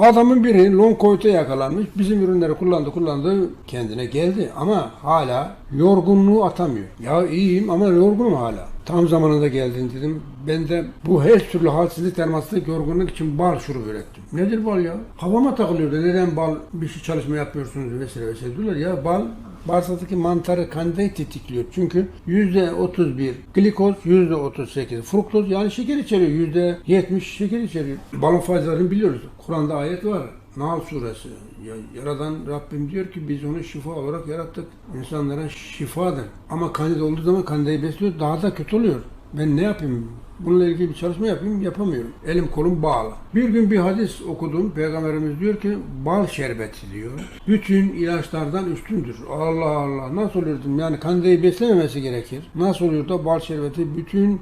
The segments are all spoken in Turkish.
Adamın biri long covid'e yakalanmış. Bizim ürünleri kullandı kullandı kendine geldi ama hala yorgunluğu atamıyor. Ya iyiyim ama yorgunum hala. Tam zamanında geldin dedim. Ben de bu her türlü halsizlik, termasızlık, yorgunluk için bal şurubu ürettim. Nedir bal ya? Havama takılıyordu. Neden bal bir şey çalışma yapıyorsunuz vesaire vesaire diyorlar. Ya bal bağırsaktaki mantarı kandayı tetikliyor. Çünkü %31 glikoz, %38 fruktoz yani şeker içeriyor. %70 şeker içeriyor. Balın faydalarını biliyoruz. Kur'an'da ayet var. Nahl suresi. Ya, yaradan Rabbim diyor ki biz onu şifa olarak yarattık. İnsanlara şifadır. Ama kandida olduğu zaman kandidayı besliyor daha da kötü oluyor. Ben ne yapayım? Bununla ilgili bir çalışma yapayım, yapamıyorum. Elim kolum bağlı. Bir gün bir hadis okudum. Peygamberimiz diyor ki bal şerbeti diyor. Bütün ilaçlardan üstündür. Allah Allah. Nasıl dedim. Yani kandidayı beslememesi gerekir. Nasıl oluyor da bal şerbeti bütün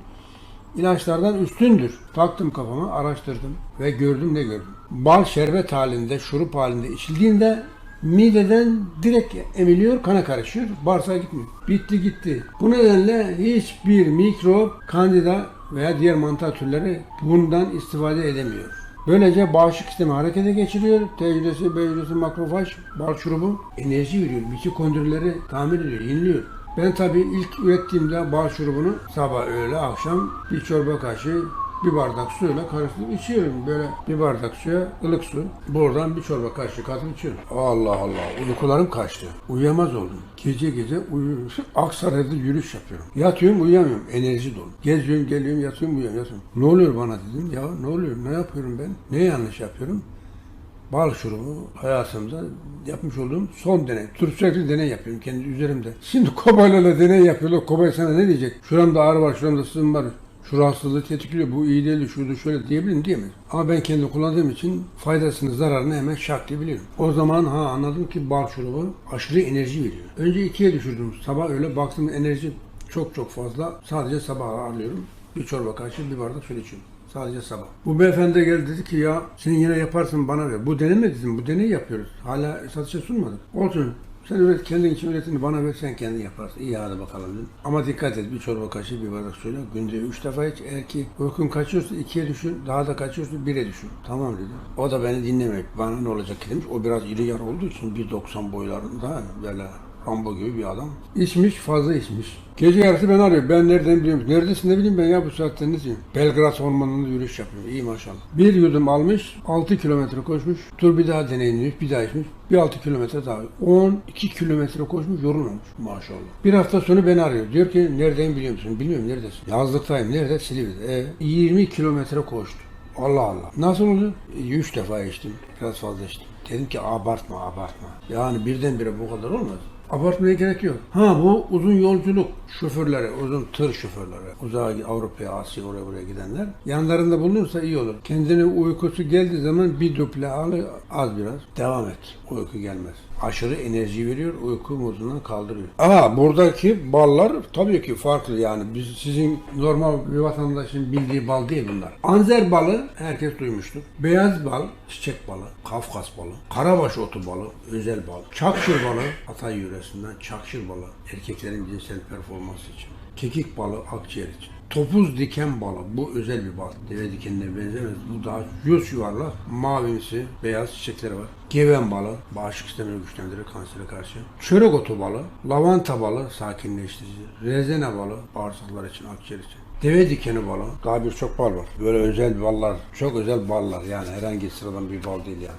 ilaçlardan üstündür. Taktım kafama, araştırdım ve gördüm ne gördüm. Bal şerbet halinde, şurup halinde içildiğinde mideden direkt emiliyor, kana karışıyor, bağırsağa gitmiyor. Bitti gitti. Bu nedenle hiçbir mikrop, kandida veya diğer mantar türleri bundan istifade edemiyor. Böylece bağışıklık sistemi harekete geçiriyor. T hücresi, B hücresi, makrofaj, bal şurubu enerji veriyor. Mitokondrileri tamir ediyor, yeniliyor. Ben tabii ilk ürettiğimde bal şurubunu sabah, öğle, akşam bir çorba kaşığı bir bardak suyla karıştırıp içiyorum. Böyle bir bardak suya ılık su. Buradan bir çorba kaşığı katıp içiyorum. Allah Allah. Uykularım kaçtı. Uyuyamaz oldum. Gece gece uyuyorum. Aksaray'da yürüyüş yapıyorum. Yatıyorum uyuyamıyorum. Enerji dolu. Geziyorum geliyorum yatıyorum uyuyorum yatıyorum. Ne oluyor bana dedim. Ya ne oluyor? Ne yapıyorum ben? Ne yanlış yapıyorum? bal şurubu hayatımda yapmış olduğum son deney. Tur sürekli deney yapıyorum kendi üzerimde. Şimdi kobaylarla deney yapıyorlar. Kobay sana ne diyecek? Şuramda ağrı var, şuramda sızım var. Şu rahatsızlığı tetikliyor, bu iyi değil, şurada şöyle diyebilirim diyemez. Ama ben kendi kullandığım için faydasını, zararını hemen şak diye biliyorum. O zaman ha anladım ki bal şurubu aşırı enerji veriyor. Önce ikiye düşürdüm. Sabah öyle baktım enerji çok çok fazla. Sadece sabah alıyorum. Bir çorba kaşığı, bir bardak şöyle içiyorum. Sadece sabah. Bu beyefendi geldi dedi ki ya sen yine yaparsın bana ver. Bu deneme dedim. Bu deneyi yapıyoruz. Hala satışa sunmadık. Olsun. Sen üret, kendin için üretini bana ver, sen kendin yaparsın. İyi hadi bakalım dedim. Ama dikkat et, bir çorba kaşığı, bir bardak suyla günde üç defa iç. Eğer ki uykun kaçıyorsa ikiye düşün, daha da kaçıyorsa bire düşün. Tamam dedi. O da beni dinlemek, bana ne olacak demiş. O biraz iri yarı olduğu için 1.90 boylarında böyle Rambo gibi bir adam. İçmiş, fazla içmiş. Gece yarısı ben arıyor. Ben nereden biliyorum? Neredesin ne bileyim ben ya bu saatte ne diyeyim? Belgrad ormanında yürüyüş yapıyor. İyi maşallah. Bir yudum almış, 6 kilometre koşmuş. Dur bir daha deneyin demiş, bir daha içmiş. Bir 6 kilometre daha. 12 kilometre koşmuş, yorulmamış maşallah. Bir hafta sonra beni arıyor. Diyor ki nereden biliyor musun? Bilmiyorum neredesin? Yazlıktayım. Nerede? Silivri'de. E, 20 kilometre koştu. Allah Allah. Nasıl oldu? 3 defa içtim. Biraz fazla içtim. Dedim ki abartma abartma. Yani birdenbire bu kadar olmaz. Abartmaya gerek yok. Ha bu uzun yolculuk şoförleri, uzun tır şoförleri, uzağa Avrupa'ya, Asya oraya buraya gidenler yanlarında bulunursa iyi olur. Kendine uykusu geldiği zaman bir duple al, az biraz devam et. Uyku gelmez. Aşırı enerji veriyor, uyku modundan kaldırıyor. Ama buradaki ballar tabii ki farklı yani. Biz sizin normal bir vatandaşın bildiği bal değil bunlar. Anzer balı herkes duymuştur. Beyaz bal, çiçek balı, Kafkas balı, karabaş otu balı, özel bal, çakşır balı, Hatay yöresinden çakşır balı, erkeklerin cinsel performansı için. Kekik balı, akciğer için. Topuz diken balı, bu özel bir bal. Deve dikenine benzemez. Bu daha yüz yuvarlak, mavimsi, beyaz çiçekleri var. Geven balı, bağışıklık sistemini güçlendirir kansere karşı. Çörek otu balı, lavanta balı, sakinleştirici. Rezene balı, bağırsaklar için, akciğer için. Deve dikeni balı. Daha birçok bal var. Böyle özel ballar, çok özel ballar yani herhangi sıradan bir bal değil yani.